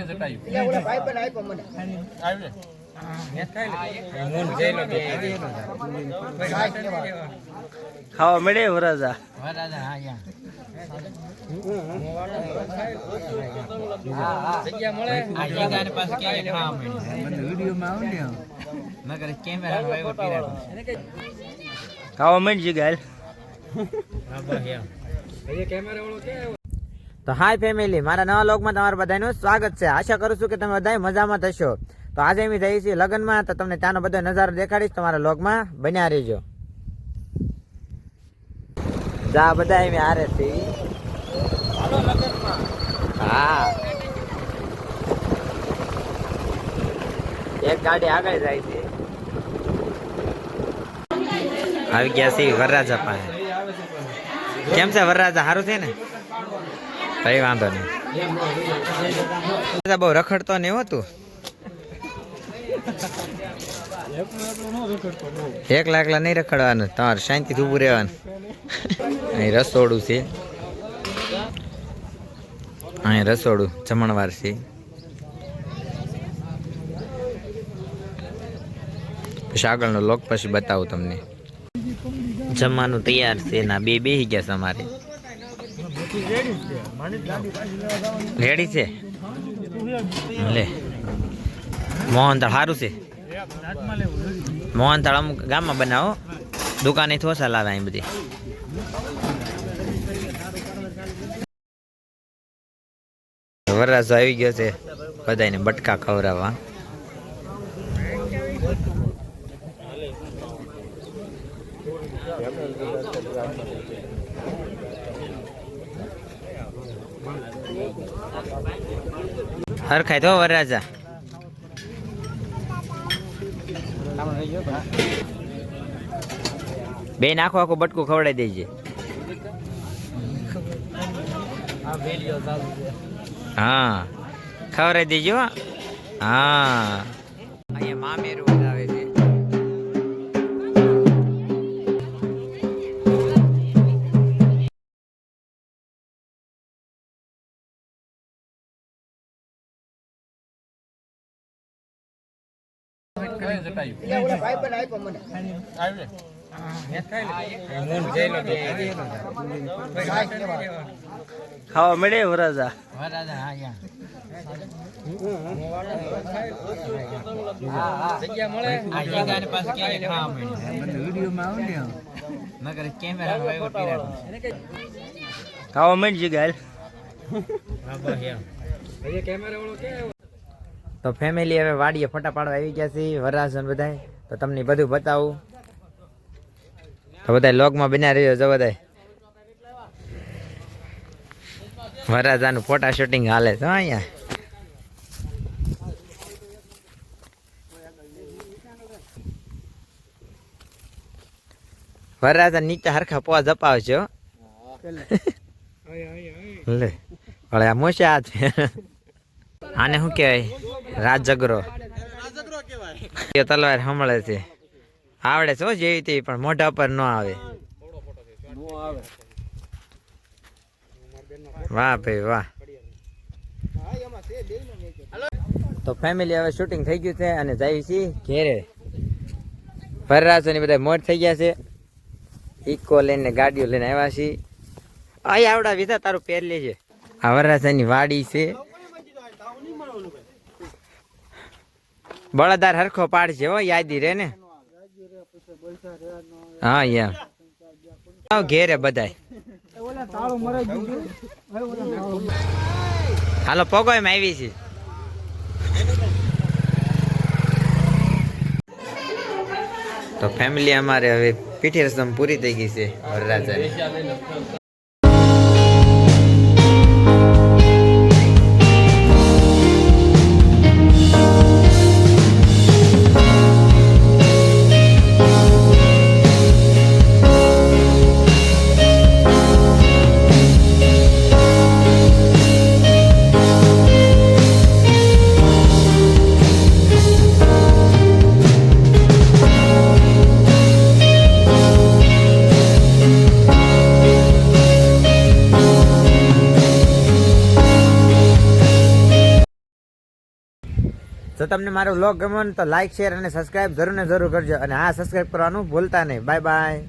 એટલે ઓલા ભાઈ પણ આપ્યો મને. ખાવા મળે વરાજા? ખાવા મળી? ગાલ તો હાય ફેમિલી મારા નવા લોકમાં તમારું બધાનું સ્વાગત છે. આશા કરું છું કે તમે બધા મજામાં થશો તો આજે અમે જઈએ છીએ લગ્નમાં તો તમને ત્યાંનો બધો નજારો દેખાડીશ. તમારા લોકમાં બન્યા રહેજો. જા બધા એમ હારે છે હા. એક ગાડી આગળ જાય છે. આવી ગયા છે વરરાજા પાસે. કેમ છે વરરાજા સારું છે ને? કઈ વાંધો નહીં. બહુ રખડતો ને એવું હતું? એકલા એકલા નહીં રખડવાનું, તમારે શાંતિથી ઊભું રહેવાનું. અહીં રસોડું છે. અહીં રસોડું જમણવાર છે. પછી આગળનો લોક પછી બતાવું તમને. જમવાનું તૈયાર છે ના બે બેસી ગયા છે અમારે. રેડી છે? લે. મોહનથાળ સારું છે. મોહનથાળ અમુક ગામમાં બનાવો. દુકાને થોસા લાવે અહીં બધી. વરરાજો આવી ગયો છે. બધાને બટકા ખવડાવવા. હરખાય તો વરરાજા. બે નાખો આખું બટકું ખવડાવી દેજે. હા, ખવડાવી દેજો હો. અહીંયા મામેરું એટલે ઓલા ભાઈ પણ આપ્યો મને. ખાવા મળે વરાજા? ખાવા મળી. ગાલ. તો ફેમિલી હવે વાડીએ ફોટા પાડવા આવી ગયા છે વરરાજન બધા તો તમને બધું બતાવું. તો બધા લોગમાં બન્યા રહ્યો જો બધા વરરાજાનું ફોટા શૂટિંગ હાલે છે અહીંયા. વરરાજા નીચે હરખા પોવા જપાવજો લે હવે આ મોસ્યા છે આને શું કહેવાય? રાજગરો એ તલવાર સંભળે છે. આવડે છે જેવી તેવી, પણ મોઢા પર ન આવે. વાહ ભાઈ વાહ. તો ફેમિલી હવે શૂટિંગ થઈ ગયું છે અને જાય છે ઘેરે. ભરરાજો ને બધા મોટ થઈ ગયા છે. ઇકો લઈને ગાડીઓ લઈને આવ્યા છીએ. અહીં આવડા વિધા તારું પેર લેજે. આ વરરાજાની વાડી છે. બળદાર હરખો પાડશે હો, યાદી રે ને. હા, યા. ઘેરે બધાય. હાલો પગોયમાં આવી છે. તો ફેમિલી અમારે હવે પીઠી રસમ પૂરી થઈ ગઈ છે વરરાજાની. જો તમને મારો વ્લોગ ગમ્યો તો લાઈક શેર અને સબસ્ક્રાઇબ જરૂર ને જરૂર કરજો. અને હા સબસ્ક્રાઇબ કરવાનું ભૂલતા નહીં. Bye bye